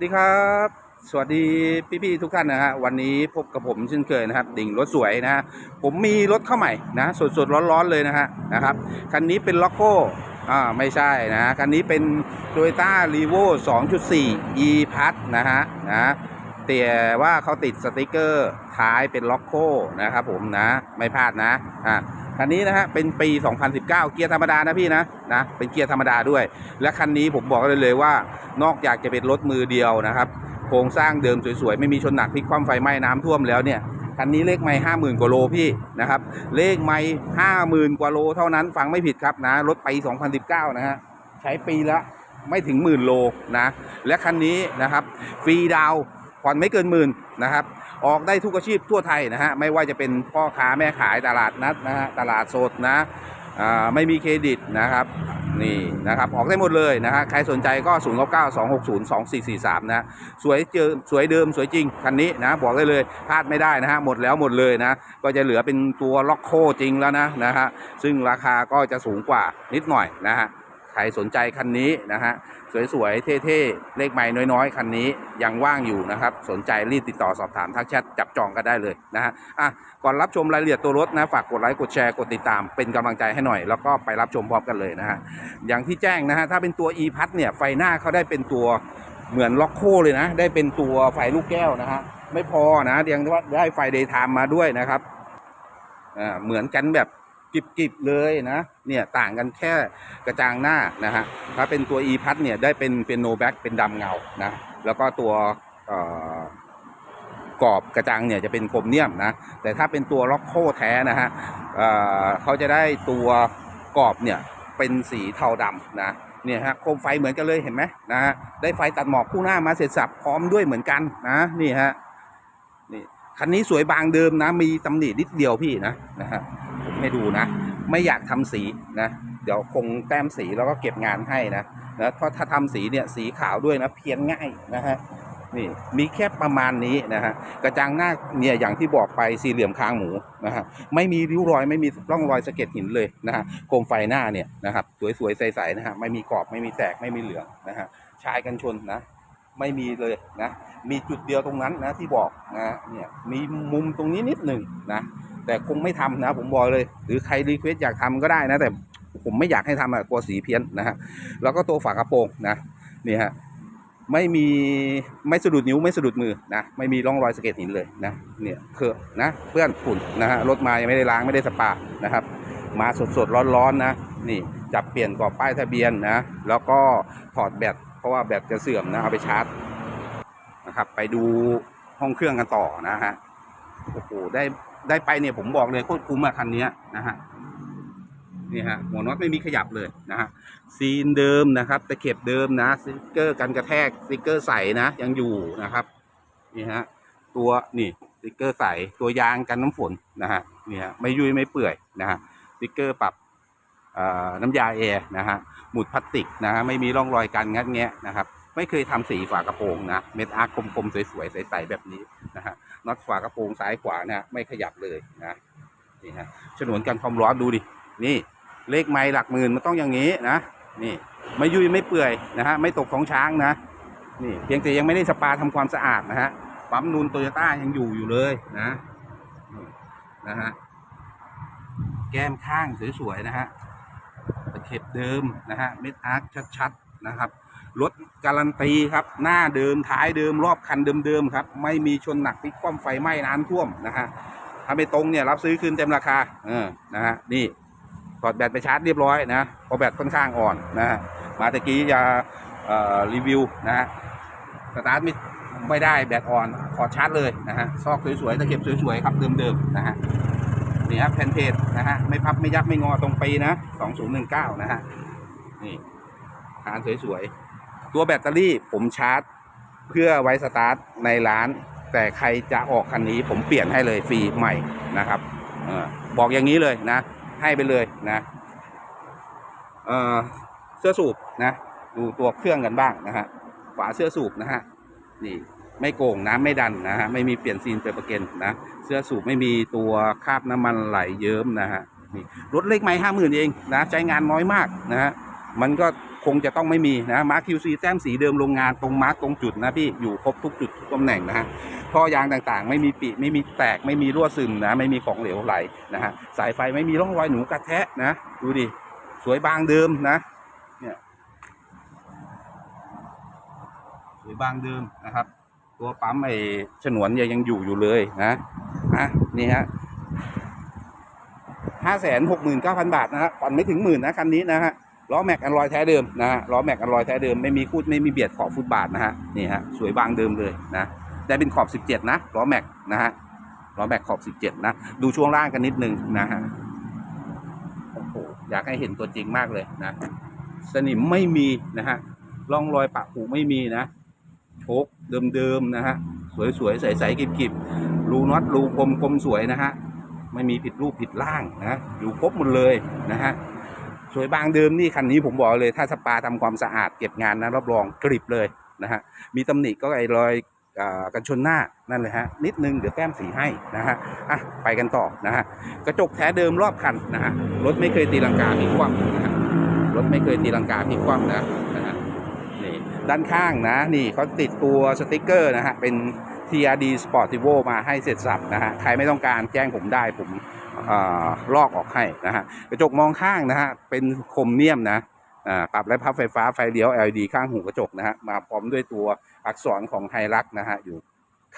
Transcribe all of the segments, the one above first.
สวัสดีครับ สวัสดีพี่ๆทุกท่านนะฮะวันนี้พบกับผมเช่นเคยนะครับ ดิ่งรถสวยนะฮะผมมีรถเข้าใหม่นะสดๆร้อนๆเลยนะฮะนะครับคันนี้เป็นล็อกโก้อ่าไม่ใช่นะคันนี้เป็น Toyota r e v o 2.4 e p a s นะฮะนะแต่ว่าเขาติดสติกเกอร์ท้ายเป็นล็อกโก้นะครับผมนะไม่พลาดนะอ่า คันนี้นะฮะเป็นปี 2019 เกียร์ธรรมดานะพี่นะนะเป็นเกียร์ธรรมดาด้วย และคันนี้ผมบอกเลยเลยว่านอกจากจะเป็นรถมือเดียวนะครับโครงสร้างเดิมสวยๆ ไม่มีชนหนักพลิกคว่ำไฟไหม้น้ำท่วมแล้วเนี่ยคันนี้เลขไม่ห้าหมื่นกว่าโลพี่นะครับเลขไม่ห้าหมื่นกว่าโลเท่านั้นฟังไม่ผิดครับนะรถไป 2019 นะฮะใช้ปีละไม่ถึงหมื่นโลนะและคันนี้นะครับฟรีดาวผ่อนไม่เกินหมื่นนะครับ ออกได้ทุกอาชีพทั่วไทยนะฮะไม่ว่าจะเป็นพ่อค้าแม่ขายตลาดนัดนะฮะตลาดสดนะอ่าไม่มีเครดิตนะครับนี่นะครับออกได้หมดเลยนะฮะใครสนใจก็ 0 9 9 2 6 0 2 4 4 3 นะสวยเจอสวยเดิมสวยจริง คันนี้นะบอกได้เลยพลาดไม่ได้นะฮะหมดแล้วหมดเลยนะ ก็จะเหลือเป็นตัวล็อกโคจริงแล้วนะนะฮะซึ่งราคาก็จะสูงกว่านิดหน่อยนะฮะ ใครสนใจคันนี้นะฮะสวยๆเท่ๆเลขไม่น้อยๆคันนี้ยังว่างอยู่นะครับ สนใจรีบติดต่อสอบถามทักแชทจับจองกันได้เลยนะฮะอะก่อนรับชมรายละเอียดตัวรถนะฝากกดไลค์กดแชร์กดติดตามเป็นกำลังใจให้หน่อย แล้วก็ไปรับชมพร้อมกันเลยนะฮะอย่างที่แจ้งนะฮะถ้าเป็นตัว e p a s เนี่ยไฟหน้าเขาได้เป็นตัวเหมือนล็อกโคเลยนะ ได้เป็นตัวไฟลูกแก้วนะฮะไม่พอนะยังได้ไฟเดย์ไทม์มาด้วยนะครับอ่าเหมือนกันแบบ กิบๆเลยนะ เนี่ยต่างกันแค่กระจังหน้านะฮะถ้าเป็นตัว e p a s เนี่ยได้เป็นเป็นโนแบ็กเป็นดำเงานะแล้วก็ตัวกรอบกระจังเนี่ยจะเป็นโครเมียมนะแต่ถ้าเป็นตัวล็อกโคแท้นะฮะเเขาจะได้ตัวกรอบเนี่ยเป็นสีเทาดำนะเนี่ยฮะโคมไฟเหมือนกันเลยเห็นไหมนะฮะได้ไฟตัดหมอกคู่หน้ามาเสร็จสับพร้อมด้วยเหมือนกันนะนี่ฮะนี่คันนี้สวยบางเดิมนะมีตำหนินิดเดียวพี่นะนะฮะ ให้ดูนะ ไม่อยากทำสีนะ เดี๋ยวคงแต้มสีแล้วก็เก็บงานให้นะนะเพราะถ้าทำสีเนี่ยสีขาวด้วยนะเพี้ยนง่ายนะฮะนี่มีแค่ประมาณนี้นะฮะกระจังหน้าเนี่ยอย่างที่บอกไปสี่เหลี่ยมคางหมูนะฮะไม่มีริ้วรอยไม่มีร่องรอยสะเก็ดหินเลยนะฮะโคมไฟหน้าเนี่ยนะครับสวยๆใสๆนะฮะไม่มีกรอบไม่มีแตกไม่มีเหลืองนะฮะชายกันชนนะไม่มีเลยนะ มีจุดเดียวตรงนั้นนะที่บอกนะเนี่ยมีมุมตรงนี้นิดหนึ่งนะ แต่คงไม่ทำนะ ผมบอกเลย หรือใครรีเควสอยากทำก็ได้นะ แต่ผมไม่อยากให้ทำอะกลัวสีเพี้ยนนะฮะแล้วก็ตัวฝากระโปรงนะนี่ฮะไม่มีไม่สะดุดนิ้วไม่สะดุดมือนะไม่มีร่องรอยสะเก็ดหินเลยนะเนี่ยเคือนะเพื่อนฝุ่นนะฮะรถมายังไม่ได้ล้างไม่ได้สปานะครับ มาสดสดร้อนร้อนๆนะนี่จับเปลี่ยนกรอบป้ายทะเบียนนะแล้วก็ถอดแบตเพราะว่าแบตจะเสื่อมนะเอาไปชาร์จนะครับ ไปดูห้องเครื่องกันต่อนะฮะโอ้โหได้ ได้ไปเนี่ยผมบอกเลยโคตรคุ้มอะคันนี้นะฮะนี่ฮะหัวน็อตไม่มีขยับเลยนะฮะซีนเดิมนะครับตะเข็บเดิมนะสติกเกอร์กันกระแทกสติกเกอร์ใสนะ ยังอยู่นะครับนี่ฮะตัวนี่สติกเกอร์ใสตัวยางกันน้ำฝนนะฮะนี่ฮะไม่ยุ่ยไม่เปื่อยนะฮะสติกเกอร์ปรับน้ำยาแอร์นะฮะหมุดพลาสติกนะฮะไม่มีร่องรอยการงัดแงะนะครับ ไม่เคยทำสีฝากระโปรงนะ เม็ดอาร์คคมๆสวยๆใสๆแบบนี้นะฮะน็อตฝากระโปรงซ้ายขวานะไม่ขยับเลยนะนี่ฮะฉนวนกันความร้อนดูดินี่เลขไม้หลักหมื่นมันต้องอย่างนี้นะนี่ไม่ยุ่ยไม่เปื่อยนะฮะไม่ตกของช้างนะนี่เพียงแต่ยังไม่ได้สปาทำความสะอาดนะฮะปั๊มนูนโตโยต้ายังอยู่อยู่เลยนะนี่นะฮะแก้มข้างสวยๆนะฮะตะเข็บเดิมนะฮะเม็ดอาร์คชัดๆนะครับ รถการันตีครับ หน้าเดิมท้ายเดิมรอบคันเดิมๆครับ ไม่มีชนหนักพลิกคว่ำไฟไหม้น้ำท่วมนะฮะถ้าไม่ตรงเนี่ยรับซื้อคืนเต็มราคาเออนะฮะนี่ถอดแบตไปชาร์จเรียบร้อยนะพราะแบตค่อนข้างอ่อนนะฮะมาตะกี้จะรีวิวนะฮะสตาร์ทไม่ไม่ได้แบตอ่อนขอชาร์จเลยนะฮะซอกสวยๆตะเข็บสวยๆครับเดิมๆนะฮะนี่ครับแผ่นเพจนะฮะไม่พับไม่ยับไม่งอตรงปีนะ 2019 นะฮะนี่คานสวยๆ ตัวแบตเตอรี่ผมชาร์จ เพื่อไว้สตาร์ทในร้าน แต่ใครจะออกคันนี้ผมเปลี่ยนให้เลยฟรีใหม่นะครับออบอกอย่างนี้เลยนะ ให้ไปเลยนะเออเสื้อสูบนะดูตัวเครื่องกันบ้างนะฮะฝาเสื้อสูบนะฮะนี่ไม่โกงน้ำไม่ดันนะฮะไม่มีเปลี่ยนซีนเปอร์ประเกนนะเสื้อสูบไม่มีตัวคราบน้ำมันไหลเยิ้มนะฮะนี่รถเล็กไม้ห้าหมื่นเองนะใช้งานน้อยมากนะฮะมันก็ คงจะต้องไม่มีนะมาร์ค QC แต้มสีเดิมโรงงานตรงมาร์คตรงจุดนะพี่อยู่ครบทุกจุดทุกตำแหน่งนะฮะท่อยางต่างๆ ไม่มีปิไม่มีแตกไม่มีรั่วซึมนะไม่มีของเหลวไหลนะฮะสายไฟไม่มีร่องรอยหนูกระแทะนะดูดิสวยบางเดิมนะเนี่ยสวยบางเดิมนะครับ ตัวปั๊มไอ้ฉนวนยังยังอยู่อยู่เลยนะอะนี่ฮะห้าแสนหกหมื่นเก้าพันบาทนะฮะผ่อนไม่ถึงหมื่นนะคันนี้นะฮะ ล้อแม็กอันลอยแท้เดิมนะฮะล้อแม็กอันลอยแท้เดิมไม่มีคูดไม่มีเบียดขอบฟุตบาทนะฮะนี่ฮะสวยบางเดิมเลยนะได้เป็นขอบสิบเจ็ดนะล้อแม็กนะฮะล้อแม็กขอบสิบเจ็ดนะ ดูช่วงล่างกันนิดนึงนะฮะโอ้โหอยากให้เห็นตัวจริงมากเลยนะ สนิมไม่มีนะฮะร่องรอยปะผุไม่มีนะโชคเดิมๆนะฮะสวยๆใสๆกิบๆรูน็อตรูกลมกลมสวยนะฮะไม่มีผิดรูปผิดร่างนะอยู่ครบหมดเลยนะฮะ สวยบางเดิมนี่คันนี้ผมบอกเลย ถ้าสปาทำความสะอาดเก็บงานนะรับรองกริบเลยนะฮะมีตำหนิก็ไอ้รอยกันชนหน้านั่นเลยฮะนิดนึงเดี๋ยวแก้มสีให้นะฮะอะไปกันต่อนะฮะกระจกแท้เดิมรอบคันนะฮะรถไม่เคยตีลังกาพลิกคว่ำนะฮะรถไม่เคยตีลังกาพลิกคว่ำนะนะฮะนี่ด้านข้างนะนี่เขาติดตัวสติกเกอร์นะฮะเป็น TRD Sportivo มาให้เสร็จสับนะฮะใครไม่ต้องการแจ้งผมได้ผม ลอกออกให้นะฮะกระจกมองข้างนะฮะเป็นครเมียมนะอ่าปรับและพับไฟฟ้าไฟเลี้ยว LED ข้างหูกระจกนะฮะมาพร้อมด้วยตัวอักษรของไฮรักนะฮะอยู่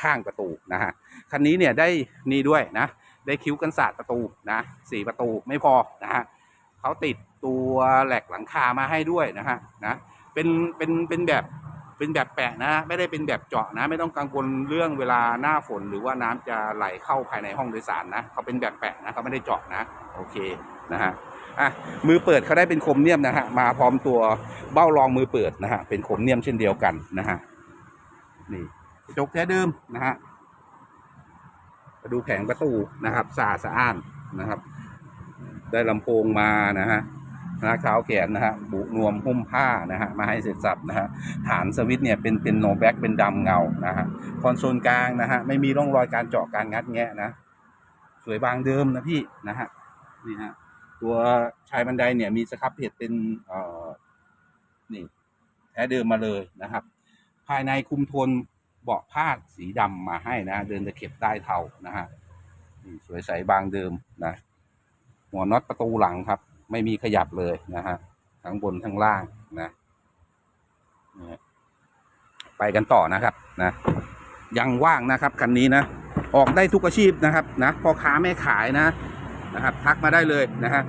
ข้างประตูนะฮะคันนี้เนี่ยได้นี่ด้วยนะได้คิ้วกันศาสตร์ประตูนะสี่ประตูไม่พอนะฮะเขาติดตัวแหลกหลังคามาให้ด้วยนะฮะนะเป็นเป็นเป็นแบบ เป็นแบบแปะนะ ไม่ได้เป็นแบบเจาะนะ ไม่ต้องกังวลเรื่องเวลาหน้าฝน หรือว่าน้ำจะไหลเข้าภายในห้องโดยสารนะเขาเป็นแบบแปะนะเขาไม่ได้เจาะนะโอเคนะฮะอะมือเปิดเขาได้เป็นคมเนียมนะฮะมาพร้อมตัวเบ้ารองมือเปิดนะฮะเป็นคมเนียมเช่นเดียวกันนะฮะนี่กระจกแท้เดิมนะฮะมาดูแผงประตูนะครับสะอาดสะอ้านนะครับ ได้ลำโพงมานะฮะ นะขาวแขนนะฮะบุนวมหุ้มผ้านะฮะมาให้เสร็จสับนะฮะฐานสวิตช์เนี่ยเป็นเป็นโนแบ็กเป็นดำเงานะฮะคอนโซลกลางนะฮะไม่มีร่องรอยการเจาะการงัดแงะนะ สวยบางเดิมนะพี่นะฮะนี่ฮะตัวชายบันไดเนี่ยมีสครับเพจเป็นเอ่อนี่แท้เดิมมาเลยนะครับ ภายในคุมโทนเบาะผ้าสีดำมาให้นะ เดินตะเข็บใต้เทานะฮะนี่สวยใสบางเดิมนะ หัวน็อตประตูหลังครับ ไม่มีขยับเลยนะฮะทั้งบนทั้งล่างนะไปกันต่อนะครับนะยังว่างนะครับคันนี้นะออกได้ทุกอาชีพนะครับนะพ่อค้าแม่ขายนะนะครับทักมาได้เลยนะฮะ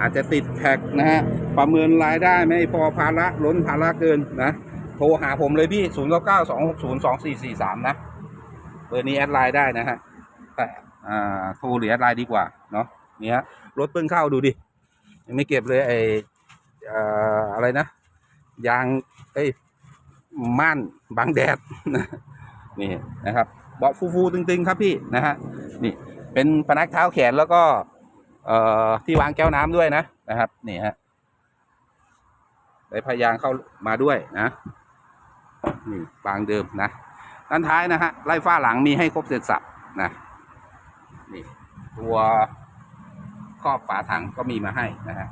อาจจะติดแท็กนะฮะประเมินรายได้ไม่พอภาระล้นภาระเกินนะโทรหาผมเลยพี่ 0 9 9 2 6 0 2 4 4 3 นะเบอร์นี้แอดไลน์ได้นะฮะแต่อ่าโทรหรือแอดไลน์ดีกว่าเนาะเนี่ยรถเพิ่งเข้าดูดิ ยังไม่เก็บเลยไออะไรนะ ยางเอ้ยม่านบังแดดนี่นะครับเบาะฟูๆตึงๆ ครับพี่นะฮะนี่เป็นพนักเท้าแขนแล้วก็เอ่อที่วางแก้วน้ำด้วยนะนะครับ นี่ฮะได้พยางเข้ามาด้วยนะนี่บางเดิมนะด้านท้ายนะฮะไล่ฝ้าหลังมีให้ครบเสร็จสับนะนี่ตัว ครอบฝาถังก็มีมาให้นะฮะ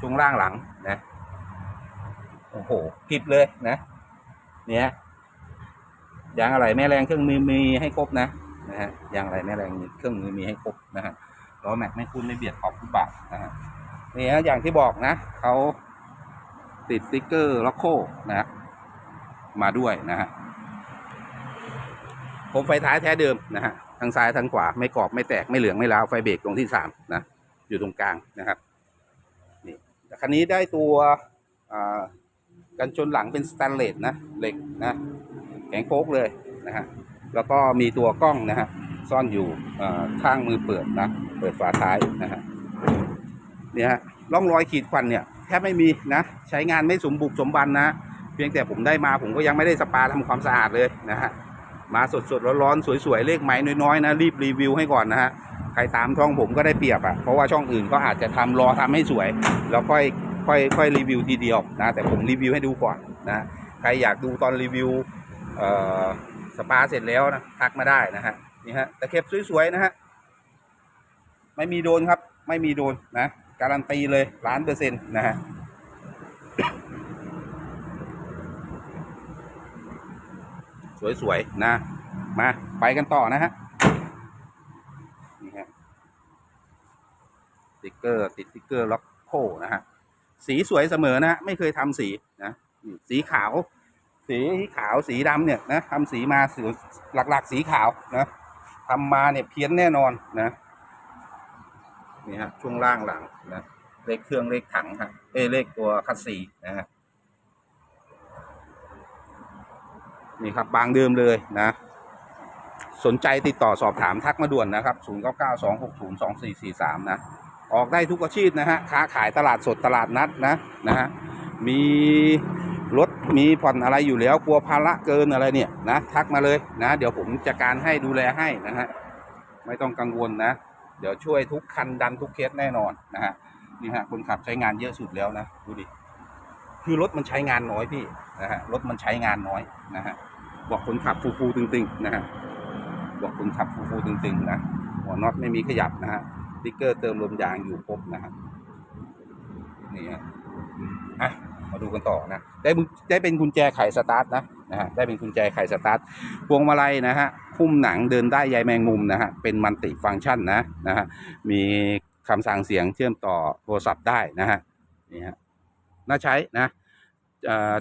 ช่วงล่างหลังนะโอ้โหกิบเลยนะเนี่ยยางอะไรแม่แรงเครื่องมือมีให้ครบนะนะฮะยางอะไรแม่แรงเครื่องมือมีให้ครบนะฮะล้อแม็กไม่คุ้นไม่เบียดขอบฟุตบาทนะฮะเนี่ฮะอย่างที่บอกนะเขาติดสติ๊กเกอร์ล็อกโคนะมาด้วยนะฮะผมไฟท้ายแท้เดิมนะฮะทั้งซ้ายทั้งขวาไม่กรอบไม่แตกไม่เหลืองไม่ล้าวไฟเบรกตรงที่สามนะ อยู่ตรงกลางนะครับนี่คันนี้ได้ตัวกันชนหลังเป็นสแตนเลสนะเหล็กนะแข็งโป๊กเลยนะฮะแล้วก็มีตัวกล้องนะฮะซ่อนอยู่ข้างมือเปิดนะเปิดฝาท้ายนะฮะเนี่ยฮะร่องรอยขีดควันเนี่ยแทบไม่มีนะใช้งานไม่สมบุกสมบันนะ เพียงแต่ผมได้มาผมก็ยังไม่ได้สปาทำความสะอาดเลยนะฮะมาสดๆร้อนๆสวยๆเลขไม้น้อยๆนะรีบรีวิวให้ก่อนนะฮะ ใครตามช่องผมก็ได้เปรียบอะ่ะเพราะว่าช่องอื่นก็อาจจะทำรอทำให้สวย แล้วค่อยค่อยค่อยรีวิวทีเดียวนะแต่ผมรีวิวให้ดูก่อนนะใครอยากดูตอนรีวิวสปาเสร็จแล้วนะทักมาได้นะฮะนี่ฮะตะเข็บสวยๆนะฮะไม่มีโดนครับ ไม่มีโดนนะการันตีเลยล้านเปอร์เซ็นต์นะฮะสวยๆนะ มาไปกันต่อนะฮะ ติกเกอร์ ติดสติกเกอร์ล็อกโคนะฮะสีสวยเสมอนะฮะไม่เคยทำสีนะสีขาว สีขาวสีดำเนี่ยนะทำสีมาสีหลักๆ สีขาวนะทำมาเนี่ยเพี้ยนแน่นอนนะนี่ฮะช่วงล่างหลังนะเลขเครื่องเลขถังฮะเอเลขตัวคัสซีนะฮะนี่ครับบางเดิมเลยนะ สนใจติดต่อสอบถามทักมาด่วนนะครับ 0 9 9 2 6 0 2 4 4 3 นะ ออกได้ทุกอาชีพนะฮะค้าขายตลาดสดตลาดนัดนะนะฮะมีรถมีผ่อนอะไรอยู่แล้วกลัวภาระเกินอะไรเนี่ยนะทักมาเลยนะ เดี๋ยวผมจัดการให้ดูแลให้นะฮะไม่ต้องกังวลนะ เดี๋ยวช่วยทุกคันดันทุกเคสแน่นอนนะฮะนี่ฮะคนขับใช้งานเยอะสุดแล้วนะดูดิคือรถมันใช้งานน้อยพี่นะฮะรถมันใช้งานน้อยนะฮะบอกคนขับฟูๆตึงๆนะฮะบอกคนขับฟูๆตึงๆนะหัวน็อตไม่มีขยับนะฮะ ติ๊กเกอร์เติมลมยางอยู่ครบนะครับนี่ฮะอะมาดูกันต่อนะได้ได้เป็นกุญแจไขสตาร์ทนะนะฮะได้เป็นกุญแจไขสตาร์ทพวงมาลัยนะฮะพุ่มหนังเดินได้ใยแมงมุมนะฮะเป็นมัลติฟังก์ชันนะนะฮะมีคำสั่งเสียงเชื่อมต่อโทรศัพท์ได้นะฮะนี่ฮะน่าใช้นะ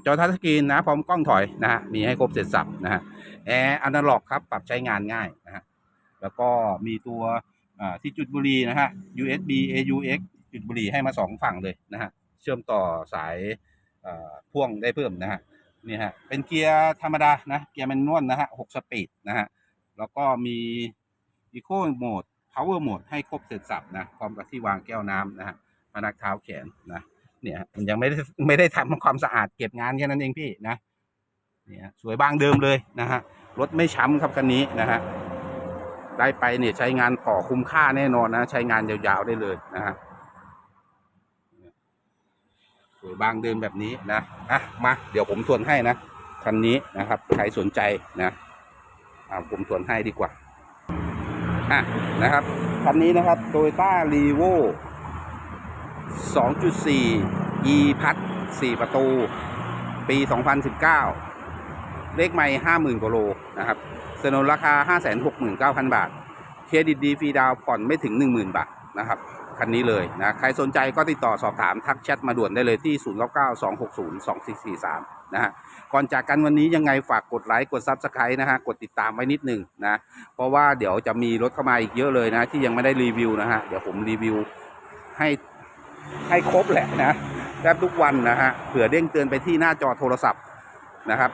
จอทัชสกรีนนะพร้อมกล้องถอยนะฮะมีให้ครบเสร็จสับนะฮะแอร์อนาล็อกครับปรับใช้งานง่ายนะฮะแล้วก็มีตัว อ่าที่จุดบุรีนะฮะ USB AUX จุดบุรีให้มาสองฝั่งเลยนะฮะ เชื่อมต่อสายอ่อพ่วงได้เพิ่มนะฮะนี่ฮะเป็นเกียร์ธรรมดานะ เกียร์แมนนวลนะฮะหกสปีดนะฮะ แล้วก็มี Eco Mode Power Mode ให้ครบเสร็จสับนะพร้อมกับที่วางแก้วน้ำนะฮะพนักเท้าแขนนะเนี่ยมันยังไม่ได้ไม่ได้ทำความสะอาดเก็บงานแค่นั้นเองพี่นะเนี่ยสวยบางเดิมเลยนะฮะรถไม่ช้ำครับคันนี้นะฮะ ได้ไปเนี่ยใช้งานต่อคุ้มค่าแน่นอนนะ ใช้งานยาวๆได้เลยนะฮะสวยบางเดิมแบบนี้นะอะมาเดี๋ยวผมทวนให้นะคันนี้นะครับ ใครสนใจนะอ่าผมทวนให้ดีกว่าอะนะครับคันนี้นะครับ Toyota r e v o 2.4 e พัด4ประตู ปี 2019 เลขไม่ 50,000กว่าโล นะครับเสนอราคา 569,000 บาท เครดิตดีฟรีดาวผ่อนไม่ถึง 10,000 บาทนะครับคันนี้เลยนะใครสนใจก็ติดต่อสอบถามทักแชทมาด่วนได้เลยที่ 0992602443 นะฮะก่อนจากกันวันนี้ยังไงฝากกดไลค์กดซับสไครต์นะฮะกดติดตามไว้นิดหนึ่งนะเพราะว่าเดี๋ยวจะมีรถเข้ามาอีกเยอะเลยนะที่ยังไม่ได้รีวิวนะฮะเดี๋ยวผมรีวิวให้ให้ครบแหละนะแทบทุกวันนะฮะเผื่อเด้งเตือนไปที่หน้าจอโทรศัพท์นะครับ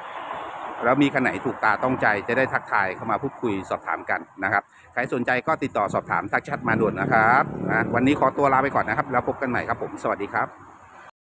แล้วมีคันไหนถูกตาต้องใจจะได้ทักทายเข้ามาพูดคุยสอบถามกันนะครับใครสนใจก็ติดต่อสอบถามทักแชทมาด่วนนะครับนะวันนี้ขอตัวลาไปก่อนนะครับ แล้วพบกันใหม่ครับผมสวัสดีครับ